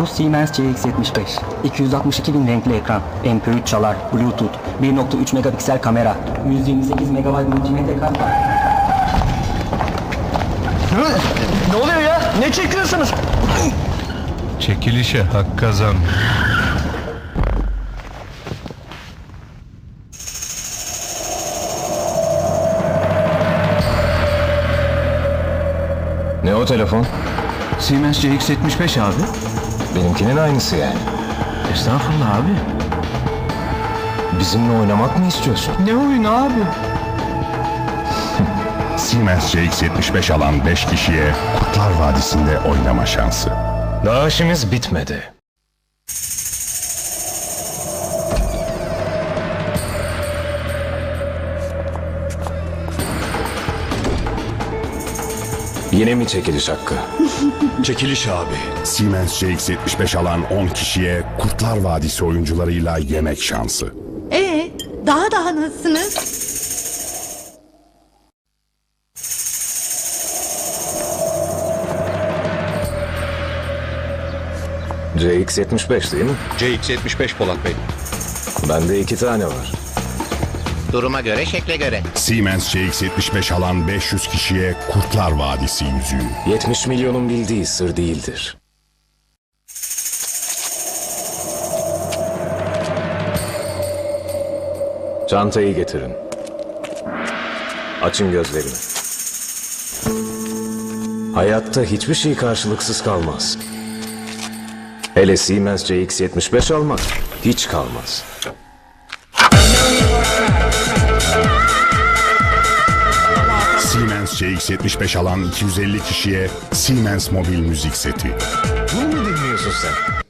Bu Siemens CX-75. 262 bin renkli ekran, MP3 çalar, Bluetooth, 1.3 megapiksel kamera, 128 MB multimedya var. Ne oluyor ya? Ne çekiyorsunuz? Çekilişe hak kazan. Ne o telefon? Siemens CX-75 abi. Benimkinin aynısı yani. Estağfurullah abi. Bizimle oynamak mı istiyorsun? Ne oyunu abi? Siemens CX-75 alan 5 kişiye Kurtlar Vadisi'nde oynama şansı. Daha işimiz bitmedi. Yine mi çekiliş hakkı? Çekiliş abi. Siemens CX-75 alan 10 kişiye Kurtlar Vadisi oyuncularıyla yemek şansı. Ee, daha daha nasılsınız? CX-75 değil mi? CX-75 Polat Bey. Bende iki tane var. Duruma göre, şekle göre. Siemens CX-75 alan 500 kişiye Kurtlar Vadisi yüzüğü. 70 milyonun bildiği sır değildir. Çantayı getirin. Açın gözlerini. Hayatta hiçbir şey karşılıksız kalmaz. Hele Siemens CX-75 almak hiç kalmaz. Siemens CX-75 alan 250 kişiye Siemens mobil müzik seti. Bunu mu dinliyorsun sen?